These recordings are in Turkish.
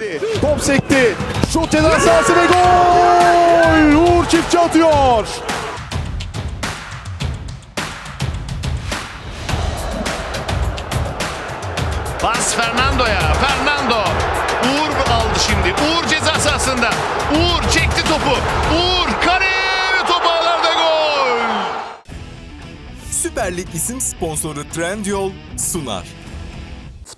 geldi. Top sekti. Şut ceza sahası ve gol! Uğur Çiftçi atıyor. Pas Fernando'ya. Fernando. Uğur aldı şimdi. Uğur ceza sahasında. Uğur çekti topu. Uğur kaleye ve top ağlarda gol. Süper Lig isim sponsoru Trendyol sunar.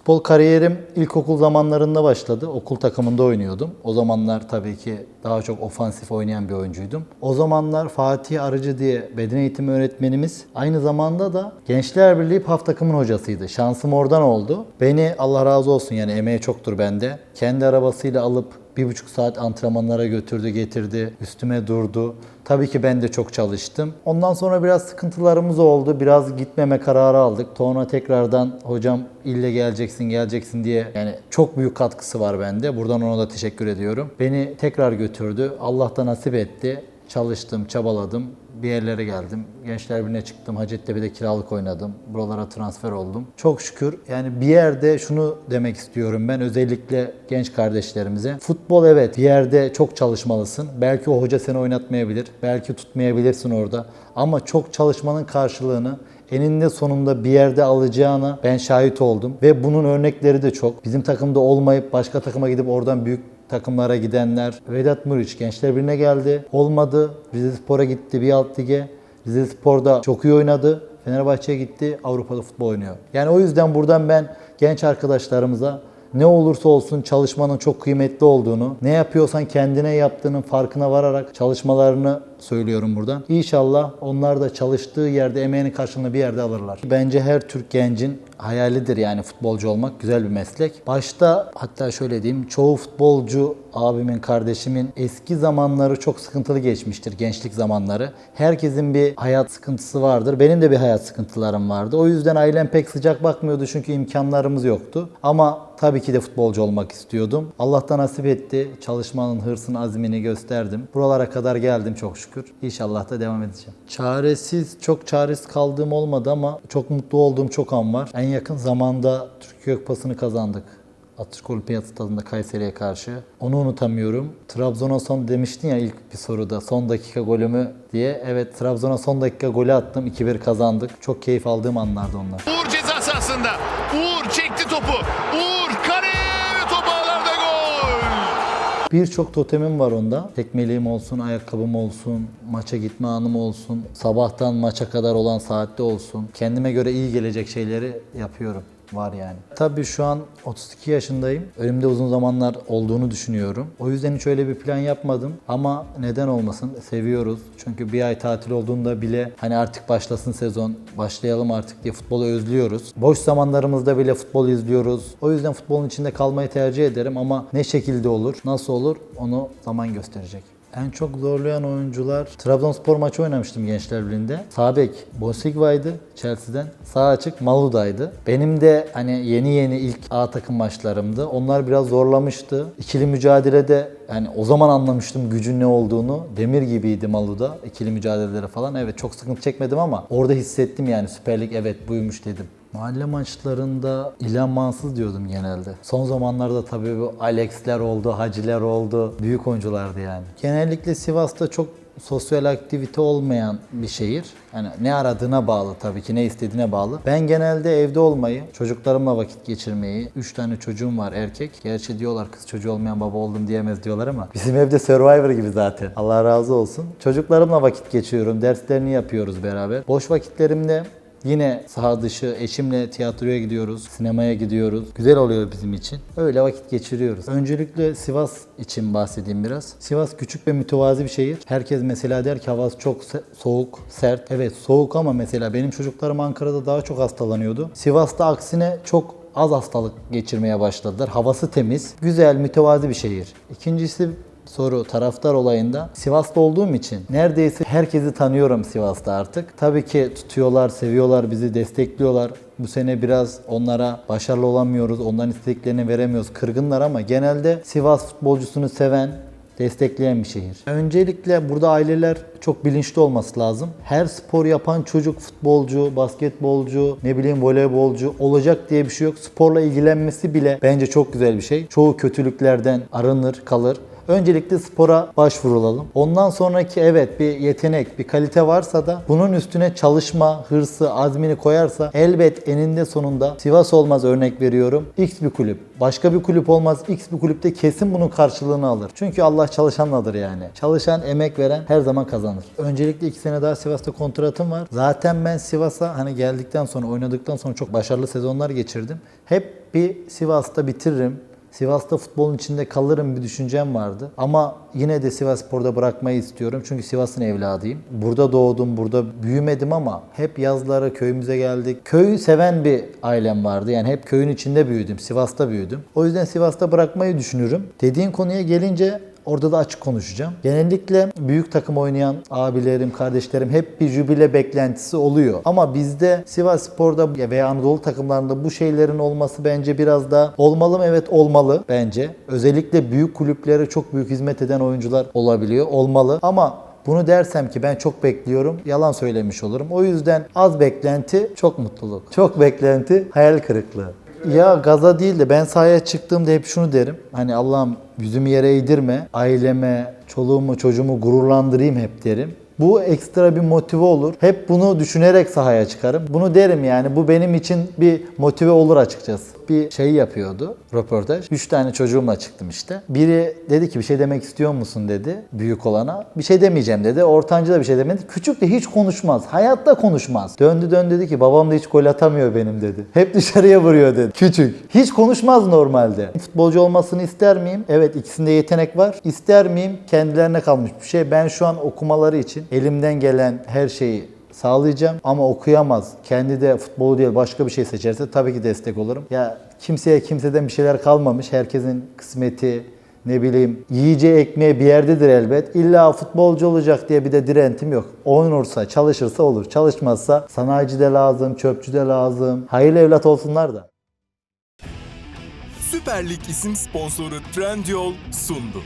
Futbol kariyerim ilkokul zamanlarında başladı. Okul takımında oynuyordum. O zamanlar tabii ki daha çok ofansif oynayan bir oyuncuydum. O zamanlar Fatih Arıcı diye beden eğitimi öğretmenimiz aynı zamanda da Gençler Birliği PAF takımın hocasıydı. Şansım oradan oldu. Beni Allah razı olsun yani emeği çoktur bende. Kendi arabasıyla alıp bir buçuk saat antrenmanlara götürdü getirdi. Üstüme durdu. Tabii ki ben de çok çalıştım. Ondan sonra biraz sıkıntılarımız oldu. Biraz gitmeme kararı aldık. Sonra tekrardan hocam ille geleceksin geleceksin diye yani çok büyük katkısı var bende. Buradan ona da teşekkür ediyorum. Beni tekrar götürdü. Allah da nasip etti. Çalıştım, çabaladım. Bir yerlere geldim. Gençler Birliği'ne çıktım. Hacettepe'de kiralık oynadım. Buralara transfer oldum. Çok şükür yani bir yerde şunu demek istiyorum ben özellikle genç kardeşlerimize. Futbol evet bir yerde çok çalışmalısın. Belki o hoca seni oynatmayabilir. Belki tutmayabilirsin orada. Ama çok çalışmanın karşılığını eninde sonunda bir yerde alacağına ben şahit oldum. Ve bunun örnekleri de çok. Bizim takımda olmayıp başka takıma gidip oradan büyük takımlara gidenler. Vedat Muriç Gençler Birliği'ne geldi. Olmadı. Rize Spor'a gitti bir alt lige. Rize Spor'da çok iyi oynadı. Fenerbahçe'ye gitti. Avrupa'da futbol oynuyor. Yani o yüzden buradan ben genç arkadaşlarımıza ne olursa olsun çalışmanın çok kıymetli olduğunu, ne yapıyorsan kendine yaptığının farkına vararak çalışmalarını söylüyorum buradan. İnşallah onlar da çalıştığı yerde emeğinin karşılığını bir yerde alırlar. Bence her Türk gencin hayalidir yani futbolcu olmak. Güzel bir meslek. Başta hatta şöyle diyeyim çoğu futbolcu abimin, kardeşimin eski zamanları çok sıkıntılı geçmiştir. Gençlik zamanları. Herkesin bir hayat sıkıntısı vardır. Benim de bir hayat sıkıntılarım vardı. O yüzden ailem pek sıcak bakmıyordu çünkü imkanlarımız yoktu. Ama tabii ki de futbolcu olmak istiyordum. Allah da nasip etti. Çalışmanın hırsını, azmini gösterdim. Buralara kadar geldim çok şükür. İnşallah da devam edeceğim. Çaresiz, çok çaresiz kaldığım olmadı ama çok mutlu olduğum çok an var. En yakın zamanda Türkiye Kupası'nı kazandık. Atatürk Olimpiyat Stadı'nda Kayseri'ye karşı. Onu unutamıyorum. Trabzon'a son demiştin ya ilk bir soruda. Son dakika golümü diye. Evet Trabzon'a son dakika golü attım. 2-1 kazandık. Çok keyif aldığım anlardı onlar. Uğur ceza sahasında. Uğur çekti topu. Birçok totemim var onda. Tekmeliğim olsun, ayakkabım olsun, maça gitme anım olsun, sabahtan maça kadar olan saatte olsun. Kendime göre iyi gelecek şeyleri yapıyorum. Var yani. Tabii şu an 32 yaşındayım. Önümde uzun zamanlar olduğunu düşünüyorum. O yüzden hiç öyle bir plan yapmadım. Ama neden olmasın? Seviyoruz. Çünkü bir ay tatil olduğunda bile hani artık başlasın sezon, başlayalım artık diye futbolu özlüyoruz. Boş zamanlarımızda bile futbol izliyoruz. O yüzden futbolun içinde kalmayı tercih ederim ama ne şekilde olur, nasıl olur onu zaman gösterecek. En çok zorlayan oyuncular Trabzonspor maçı oynamıştım Gençler Birliği'nde. Sağ bek Chelsea'den. Sağ açık Maluda'ydı. Benim de hani yeni yeni ilk A takım maçlarımdı. Onlar biraz zorlamıştı. İkili mücadelede yani o zaman anlamıştım gücün ne olduğunu. Demir gibiydi Maluda. İkili mücadeleleri falan. Evet çok sıkıntı çekmedim ama orada hissettim yani Süper Lig evet buymuş dedim. Mahalle maçlarında İlhan diyordum genelde. Son zamanlarda tabii bu Alex'ler oldu, Haciler oldu. Büyük oyunculardı yani. Genellikle Sivas'ta çok sosyal aktivite olmayan bir şehir. Yani ne aradığına bağlı tabii ki, ne istediğine bağlı. Ben genelde evde olmayı, çocuklarımla vakit geçirmeyi, 3 tane çocuğum var erkek. Gerçi diyorlar kız çocuğu olmayan baba oldum diyemez diyorlar ama bizim evde Survivor gibi zaten. Allah razı olsun. Çocuklarımla vakit geçiriyorum, derslerini yapıyoruz beraber. Boş vakitlerimde Yine saha dışı eşimle tiyatroya gidiyoruz, sinemaya gidiyoruz. Güzel oluyor bizim için. Öyle vakit geçiriyoruz. Öncelikle Sivas için bahsedeyim biraz. Sivas küçük ve mütevazi bir şehir. Herkes mesela der ki havası çok se- soğuk, sert. Evet soğuk ama mesela benim çocuklarım Ankara'da daha çok hastalanıyordu. Sivas'ta aksine çok az hastalık geçirmeye başladılar. Havası temiz, güzel, mütevazi bir şehir. İkincisi soru taraftar olayında Sivas'ta olduğum için neredeyse herkesi tanıyorum Sivas'ta artık. Tabii ki tutuyorlar, seviyorlar, bizi destekliyorlar. Bu sene biraz onlara başarılı olamıyoruz, onların istediklerini veremiyoruz, kırgınlar ama genelde Sivas futbolcusunu seven, destekleyen bir şehir. Öncelikle burada aileler çok bilinçli olması lazım. Her spor yapan çocuk futbolcu, basketbolcu, ne bileyim voleybolcu olacak diye bir şey yok. Sporla ilgilenmesi bile bence çok güzel bir şey. Çoğu kötülüklerden arınır, kalır. Öncelikle spora başvurulalım. Ondan sonraki evet bir yetenek, bir kalite varsa da bunun üstüne çalışma, hırsı, azmini koyarsa elbet eninde sonunda Sivas olmaz örnek veriyorum. X bir kulüp. Başka bir kulüp olmaz. X bir kulüpte kesin bunun karşılığını alır. Çünkü Allah çalışanladır yani. Çalışan, emek veren her zaman kazanır. Öncelikle iki sene daha Sivas'ta kontratım var. Zaten ben Sivas'a hani geldikten sonra, oynadıktan sonra çok başarılı sezonlar geçirdim. Hep bir Sivas'ta bitiririm. Sivas'ta futbolun içinde kalırım bir düşüncem vardı. Ama yine de Sivas Spor'da bırakmayı istiyorum. Çünkü Sivas'ın evladıyım. Burada doğdum, burada büyümedim ama hep yazları köyümüze geldik. Köyü seven bir ailem vardı. Yani hep köyün içinde büyüdüm. Sivas'ta büyüdüm. O yüzden Sivas'ta bırakmayı düşünürüm. Dediğin konuya gelince Orada da açık konuşacağım. Genellikle büyük takım oynayan abilerim, kardeşlerim hep bir jübile beklentisi oluyor. Ama bizde Sivas Spor'da veya Anadolu takımlarında bu şeylerin olması bence biraz da olmalı mı? Evet olmalı bence. Özellikle büyük kulüplere çok büyük hizmet eden oyuncular olabiliyor. Olmalı. Ama bunu dersem ki ben çok bekliyorum, yalan söylemiş olurum. O yüzden az beklenti çok mutluluk. Çok beklenti hayal kırıklığı. Ya gaza değil de ben sahaya çıktığımda hep şunu derim. Hani Allah'ım yüzümü yere eğdirme, aileme, çoluğumu, çocuğumu gururlandırayım hep derim. Bu ekstra bir motive olur. Hep bunu düşünerek sahaya çıkarım. Bunu derim yani bu benim için bir motive olur açıkçası. Bir şey yapıyordu röportaj. Üç tane çocuğumla çıktım işte. Biri dedi ki bir şey demek istiyor musun dedi büyük olana. Bir şey demeyeceğim dedi. Ortancı da bir şey demedi. Küçük de hiç konuşmaz. Hayatta konuşmaz. Döndü döndü dedi ki babam da hiç gol atamıyor benim dedi. Hep dışarıya vuruyor dedi. Küçük. Hiç konuşmaz normalde. Futbolcu olmasını ister miyim? Evet ikisinde yetenek var. İster miyim? Kendilerine kalmış bir şey. Ben şu an okumaları için elimden gelen her şeyi sağlayacağım ama okuyamaz. Kendi de futbolu değil başka bir şey seçerse tabii ki destek olurum. Ya kimseye kimseden bir şeyler kalmamış. Herkesin kısmeti ne bileyim yiyeceği ekmeği bir yerdedir elbet. İlla futbolcu olacak diye bir de direntim yok. Oynursa, çalışırsa olur. Çalışmazsa sanayici de lazım, çöpçü de lazım. Hayırlı evlat olsunlar da. Süper Lig isim sponsoru Trendyol sundu.